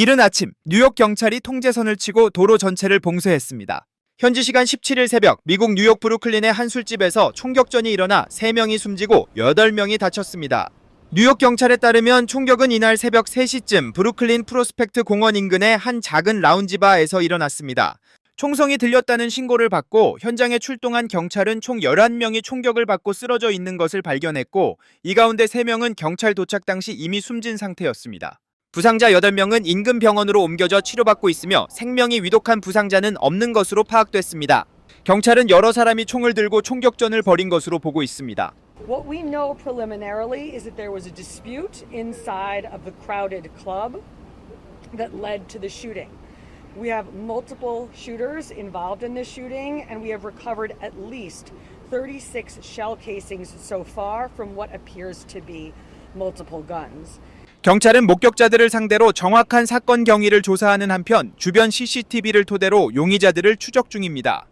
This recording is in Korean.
이른 아침 뉴욕 경찰이 통제선을 치고 도로 전체를 봉쇄했습니다. 현지 시간 17일 새벽 미국 뉴욕 브루클린의 한 술집에서 총격전이 일어나 3명이 숨지고 8명이 다쳤습니다. 뉴욕 경찰에 따르면 총격은 이날 새벽 3시쯤 브루클린 프로스펙트 공원 인근의 한 작은 라운지바에서 일어났습니다. 총성이 들렸다는 신고를 받고 현장에 출동한 경찰은 총 11명이 총격을 받고 쓰러져 있는 것을 발견했고 이 가운데 3명은 경찰 도착 당시 이미 숨진 상태였습니다. 부상자 8명은 인근 병원으로 옮겨져 치료받고 있으며 생명이 위독한 부상자는 없는 것으로 파악됐습니다. 경찰은 여러 사람이 총을 들고 총격전을 벌인 것으로 보고 있습니다. What we know preliminarily is that there was a dispute inside of the crowded club that led to the shooting. We have multiple shooters involved in this shooting, and we have recovered at least 36 shell casings so far from what appears to be multiple guns. 경찰은 목격자들을 상대로 정확한 사건 경위를 조사하는 한편 주변 CCTV를 토대로 용의자들을 추적 중입니다.